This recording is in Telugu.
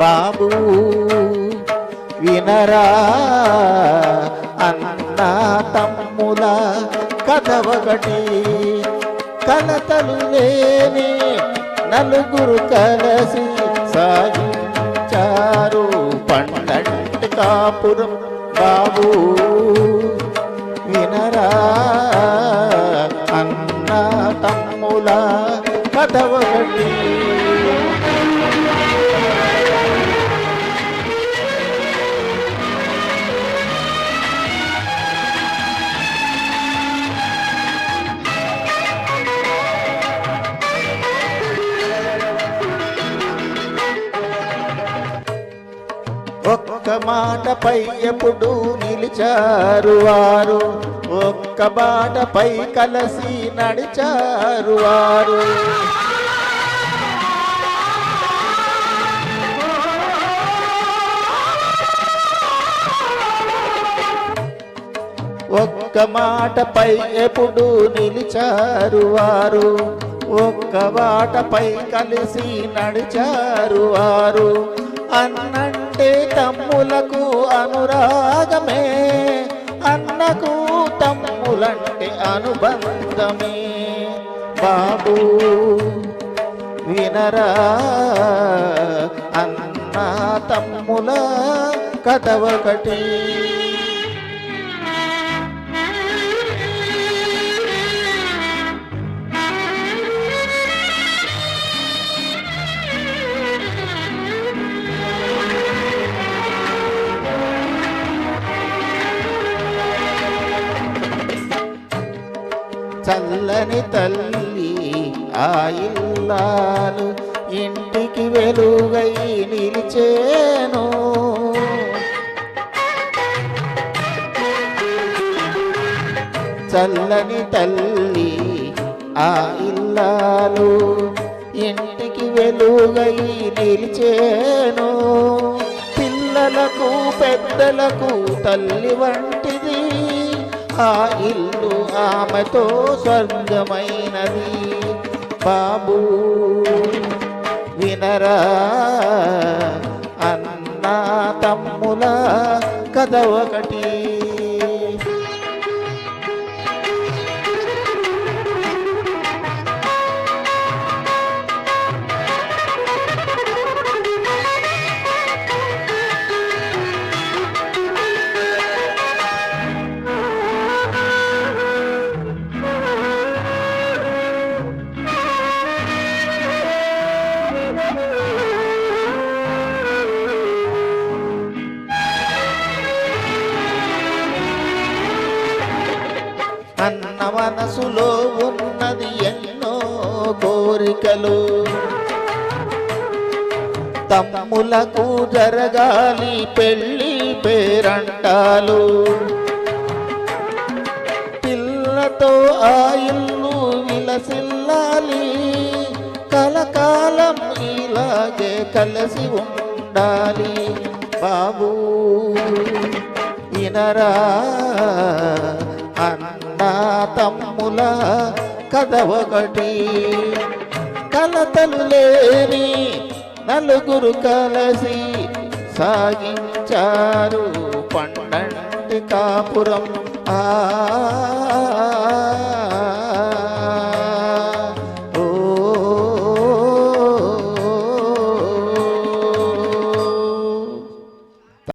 బాబు వినరా? అన్న తమ్ముల కథ ఒకటి కలతలు లేని నలుగురు కలసి సాగించారు పండంటి కాపురం బాబు. వినరా? అన్న తమ్ముల కథ ఒకటి మాటపై ఎప్పుడు నిలిచారు వారు. ఒక్క బాటపై కలసి నడిచారు వారు. ఒక్క మాటపై ఎప్పుడు నిలిచారు వారు. ఒక్క బాటపై కలిసి నడిచారు వారు. అన్నంటే తమ్ములకు అనురాగమే అన్నకు తమ్ములంటే అనుబంధమే. బాబు వినరా అన్న తమ్ముల కథ ఒకటి చల్లని తల్లి ఆ ఇల్లాలు ఇంటికి వెలుగై నిలిచేను. చల్లని తల్లి ఆ ఇల్లాలు ఇంటికి వెలుగై నిలిచేను. పిల్లలకు పెద్దలకు తల్లి వంట ఆ ఇల్లు ఆమెతో స్వర్గమైనది. బాబు వినరా అన్న తమ్ముల కథ ఒకటి. మనసులో ఉన్నది ఎన్నో కోరికలు. తమ్ములకు జరగాలి పెళ్ళి పేరంటాలు. పిల్లతో ఆ ఇల్లు విలసిల్లాలి. కలకాలం ఇలాగే కలిసి ఉండాలి. బాబూ వినరా అన్న తమ్ముల కథ ఒకటి కలతలు లేని నలుగురు కలసి సాగించారు పండంటి కాపురం. ఆ